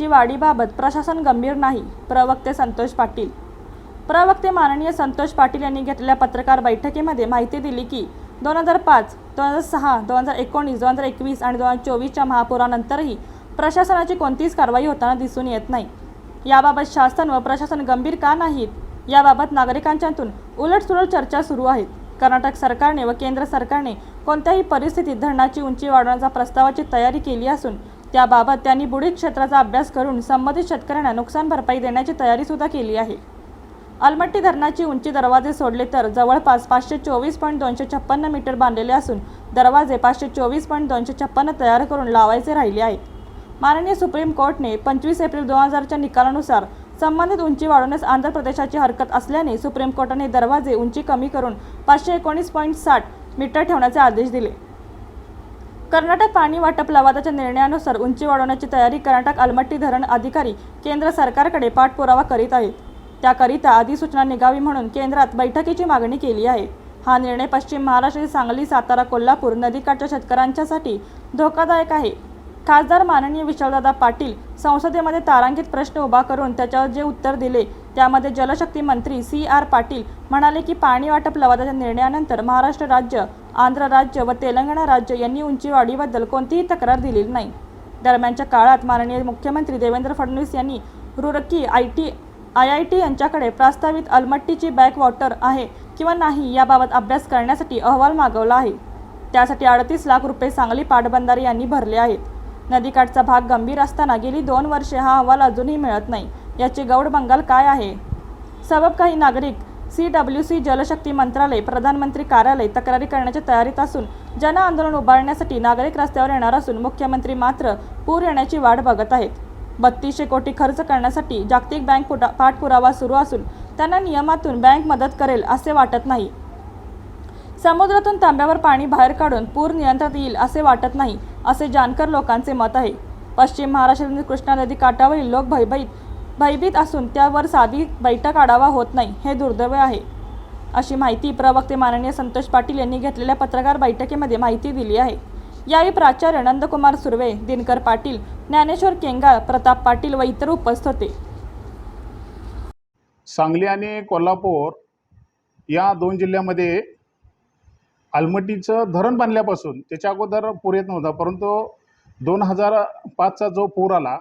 उंची वाढीबाबत प्रशासन गंभीर नाही प्रवक्ते संतोष पाटील. प्रवक्ते माननीय संतोष पाटील यांनी घेतलेल्या पत्रकार बैठकीमध्ये माहिती दिली की दोन हजार पाच दोन हजार सहा दोन हजार एकोणीस दोन हजार एकवीस आणि दोन हजार चोवीसच्या महापुरानंतरही प्रशासनाची कोणतीच कारवाई होताना दिसून येत नाही. याबाबत शासन व प्रशासन गंभीर का नाहीत याबाबत नागरिकांच्यातून उलटसुलट चर्चा सुरू आहेत. कर्नाटक सरकारने व केंद्र सरकारने कोणत्याही परिस्थितीत धरणाची उंची वाढवण्याच्या प्रस्तावाची तयारी केली असून त्याबाबत त्यांनी बुडीत क्षेत्राचा अभ्यास करून संबंधित शेतकऱ्यांना नुकसान भरपाई देण्याची तयारीसुद्धा केली आहे. अलमट्टी धरणाची उंची दरवाजे सोडले तर जवळपास पाचशे चोवीस पॉईंट दोनशे छप्पन्न मीटर बांधलेले असून दरवाजे पाचशे चोवीस पॉईंट दोनशे छप्पन्न तयार करून लावायचे राहिले आहेत. माननीय सुप्रीम कोर्टने पंचवीस एप्रिल दोन हजारच्या निकालानुसार संबंधित उंची वाढवण्यास आंध्र प्रदेशाची हरकत असल्याने सुप्रीम कोर्टाने दरवाजे उंची कमी करून पाचशे एकोणीस पॉईंट साठ मीटर ठेवण्याचे आदेश दिले. कर्नाटक पाणी वाटप लवादाच्या निर्णयानुसार उंची वाढवण्याची तयारी कर्नाटक अलमट्टी धरण अधिकारी केंद्र सरकारकडे पाठपुरावा करीत आहेत. त्याकरिता अधिसूचना निघावी म्हणून केंद्रात बैठकीची मागणी केली आहे. हा निर्णय पश्चिम महाराष्ट्रातील सांगली सातारा कोल्हापूर नदीकाठच्या शेतकऱ्यांच्यासाठी धोकादायक आहे. खासदार माननीय विशालदादा पाटील संसदेमध्ये तारांकित प्रश्न उभा करून त्याच्यावर जे उत्तर दिले त्यामध्ये जलशक्ती मंत्री सी आर पाटील म्हणाले की पाणी वाटप लवादाच्या निर्णयानंतर महाराष्ट्र राज्य आंध्र राज्य व तेलंगणा राज्य यांनी उंची वाढीबद्दल कोणतीही तक्रार दिलेली नाही. दरम्यानच्या काळात माननीय मुख्यमंत्री देवेंद्र फडणवीस यांनी Roorkee I T I I T यांच्याकडे प्रस्तावित अलमट्टीची बॅकवॉटर आहे किंवा नाही याबाबत अभ्यास करण्यासाठी अहवाल मागवला आहे. त्यासाठी अडतीस लाख रुपये सांगली पाटबंधारे यांनी भरले आहेत. नदीकाठचा भाग गंभीर असताना गेली दोन वर्षे हा अहवाल अजूनही मिळत नाही. याचे गौड बंगाल काय आहे? सबब काही नागरिक सी डब्ल्यू सी जलशक्ती मंत्रालय प्रधानमंत्री कार्यालय तक्रारी करण्याच्या तयारीत असून जन आंदोलन उभारण्यासाठी नागरिक रस्त्यावर येणार असून मुख्यमंत्री मात्र पूर येण्याची वाट बघत आहेत. बत्तीसशे कोटी खर्च करण्यासाठी जागतिक बँक पुटा पाठपुरावा सुरू असून त्यांना नियमातून बँक मदत करेल असे वाटत नाही. समुद्रातून तांब्यावर पाणी बाहेर काढून पूर नियंत्रणात येईल असे वाटत नाही असे जानकर लोकांचे मत आहे. पश्चिम महाराष्ट्रातील कृष्णा नदी काठावरील लोक भयभीत भयभीत असून त्यावर साधी बैठक आढावा होत नाही हे दुर्दैव आहे. अशी माहिती प्रवक्ते माननीय संतोष पाटील यांनी घेतलेल्या पत्रकार बैठकीमध्ये माहिती दिली आहे. यावेळी प्राचार्य नंदकुमार सुर्वे दिनकर पाटील ज्ञानेश्वर केंगाळ प्रताप पाटील व इतर उपस्थित होते. सांगली आणि कोल्हापूर या दोन जिल्ह्यामध्ये आलमटीचं धरण बांधल्यापासून त्याच्या अगोदर पूर येत नव्हता परंतु दोन हजार पाचचा जो पूर आला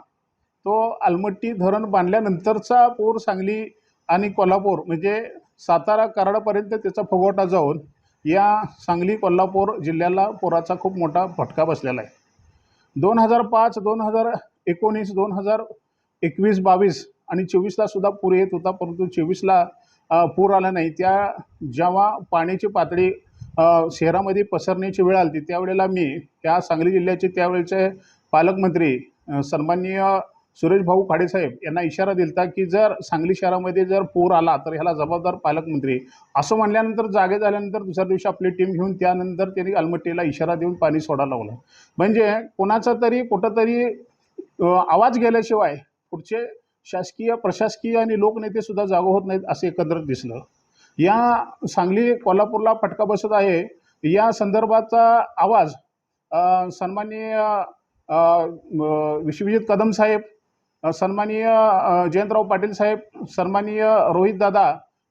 तो आलमट्टी धरण बांधल्यानंतरचा पूर सांगली आणि कोल्हापूर म्हणजे सातारा कराडापर्यंत त्याचा फुगवटा जाऊन या सांगली कोल्हापूर जिल्ह्याला पुराचा खूप मोठा फटका बसलेला आहे. दोन हजार पाच दोन हजार एकोणीस दोन हजार एकवीस बावीस आणि चोवीसला सुद्धा पूर येत होता परंतु चोवीसला पूर आला नाही. त्या जेव्हा पाण्याची पातळी शहरामध्ये पसरण्याची वेळ आली त्यावेळेला मी त्या सांगली जिल्ह्याचे त्यावेळेचे पालकमंत्री सन्माननीय सुरेश भाऊ खाडेसाहेब यांना इशारा दिलता की जर सांगली शहरामध्ये जर पूर आला तर ह्याला जबाबदार पालकमंत्री असं म्हणल्यानंतर जागे झाल्यानंतर दुसऱ्या दिवशी आपली टीम घेऊन त्यानंतर त्यांनी अलमट्टीला इशारा देऊन पाणी सोडायला लावलं. म्हणजे कोणाचा तरी कुठंतरी आवाज गेल्याशिवाय पुढचे शासकीय प्रशासकीय आणि लोकनेते सुद्धा जागो होत नाहीत असं एकत्र दिसलं. या सांगली कोल्हापूरला फटका बसत आहे. या संदर्भाचा आवाज सन्माननीय विश्वजित कदम साहेब सन्माननीय जयंतराव पाटील साहेब सन्माननीय रोहित दादा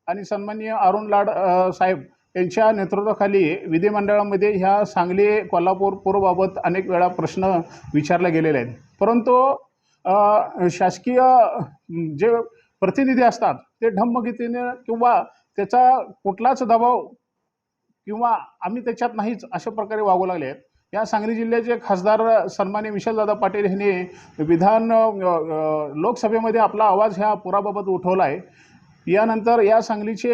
आणि सन्माननीय अरुण लाड साहेब यांच्या नेतृत्वाखाली विधिमंडळामध्ये ह्या सांगली कोल्हापूर पूरबाबत अनेक वेळा प्रश्न विचारले गेलेले आहेत. परंतु शासकीय जे प्रतिनिधी असतात ते ढमगीतीने किंवा त्याचा कुठलाच दबाव किंवा आम्ही त्याच्यात नाहीच अशा प्रकारे वागू लागले आहेत. या सांगली जिल्ह्याचे खासदार सन्मान्य विशालदादा पाटील यांनी विधान लोकसभेमध्ये आपला आवाज ह्या पुराबाबत उठवला आहे यानंतर या सांगलीचे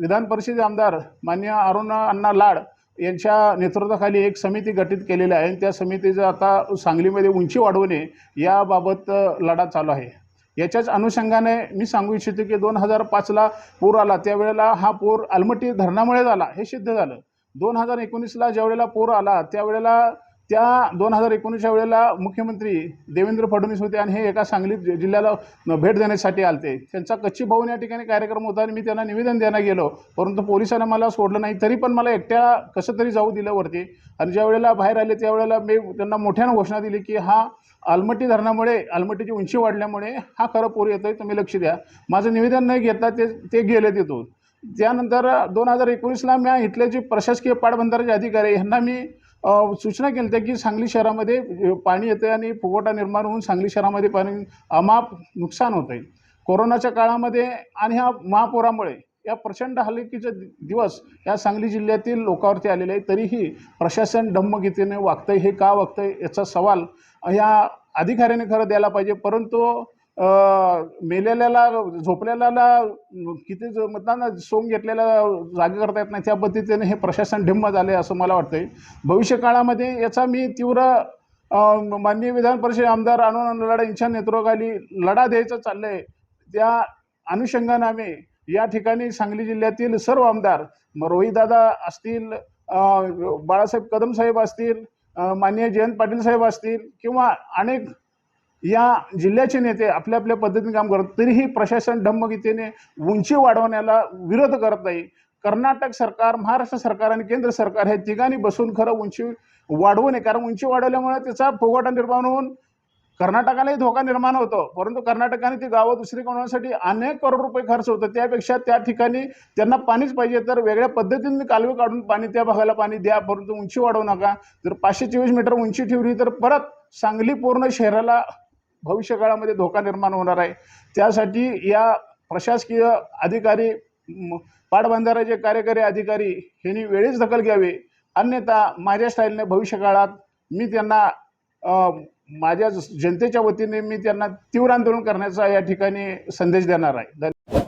विधान परिषद आमदार मान्य अरुण अण्णा लाड यांच्या नेतृत्वाखाली एक समिती गठीत केलेली आहे. आणि त्या समितीचं आता सांगलीमध्ये उंची वाढवणे याबाबत लढा चालू आहे. याच्याच अनुषंगाने मी सांगू इच्छितो की दोन हजार पाचला पूर आला. त्यावेळेला हा पूर अलमटी धरणामुळे झाला हे सिद्ध झालं. दोन हजार एकोणीसला ज्यावेळेला पूर आला त्यावेळेला त्या दोन हजार एकोणीसच्या वेळेला मुख्यमंत्री देवेंद्र फडणवीस होते आणि हे एका सांगली जिल्ह्याला भेट देण्यासाठी आलते. त्यांचा कच्ची भाऊन या ठिकाणी कार्यक्रम होता आणि मी त्यांना निवेदन द्यायला गेलो. परंतु पोलिसांना मला सोडलं नाही. तरी पण मला एकट्या कसं तरी जाऊ दिलं वरती. आणि ज्या वेळेला बाहेर आले त्यावेळेला मी त्यांना मोठ्यानं घोषणा दिली की हा आलमट्टी धरणामुळे आलमट्टीची उंची वाढल्यामुळे हा खरं पूर येतोय तुम्ही लक्ष द्या. माझं निवेदन न घेता ते ते गेले तिथून. त्यानंतर दोन हजार एकोणीसला मी इथल्याची प्रशासकीय पाटबंधाराचे अधिकारी यांना ह्यांना मी सूचना केल्या होत्या की सांगली शहरामध्ये पाणी येतं आणि फुगवटा निर्माण होऊन सांगली शहरामध्ये पाणी अमाप नुकसान होतं आहे कोरोनाच्या काळामध्ये आणि ह्या महापुरामुळे या प्रचंड हलकीचे दिवस या सांगली जिल्ह्यातील लोकांवरती आलेले आहे तरीही प्रशासन डम्मगतीने वागतंय. हे का वागतंय याचा सवाल या अधिकाऱ्याने खरं द्यायला पाहिजे. परंतु मेलेल्याला झोपलेल्याला किती मतदान सोंग घेतलेल्या जागे करता येत नाही. त्या पद्धतीने हे प्रशासन ढिम्म झाले असं मला वाटतंय. भविष्य काळामध्ये याचा मी तीव्र माननीय विधान परिषद आमदार आनंद लढा यांच्या नेतृत्वाखाली लढा द्यायचा चाललंय. त्या अनुषंगाने आम्ही या ठिकाणी सांगली जिल्ह्यातील सर्व आमदार म रोहितदादा असतील बाळासाहेब कदम साहेब असतील माननीय जयंत पाटील साहेब असतील किंवा अनेक या जिल्ह्याचे नेते आपल्या आपल्या पद्धतीने काम करत तरीही प्रशासन ढम्मगतीने उंची वाढवण्याला विरोध करत नाही. कर्नाटक सरकार महाराष्ट्र सरकार आणि केंद्र सरकार हे तिघांनी बसून खरं उंची वाढवू नये. कारण उंची वाढवल्यामुळे त्याचा फुगवटा निर्माण होऊन कर्नाटकालाही धोका निर्माण होतो. परंतु कर्नाटकाने ती गावं दुसरी बनवण्यासाठी अनेक करोड रुपये खर्च होतो त्यापेक्षा त्या ठिकाणी त्यांना पाणीच पाहिजे. तर वेगळ्या पद्धतीने कालवे काढून पाणी त्या भागाला पाणी द्या. परंतु उंची वाढवू नका. जर पाचशे चोवीस मीटर उंची ठेवली तर परत सांगली पूर्ण शहराला भविष्य काळामध्ये धोका निर्माण होणार आहे. त्यासाठी या प्रशासकीय अधिकारी पाटबंधाऱ्याचे पाटबंधाराचे कार्यकारी अधिकारी यांनी वेळीच दखल घ्यावी. अन्यथा माझ्या स्टाईलने भविष्य काळात मी त्यांना माझ्या जनतेच्या वतीने मी त्यांना तीव्र आंदोलन करण्याचा या ठिकाणी संदेश देणार आहे. धन्यवाद.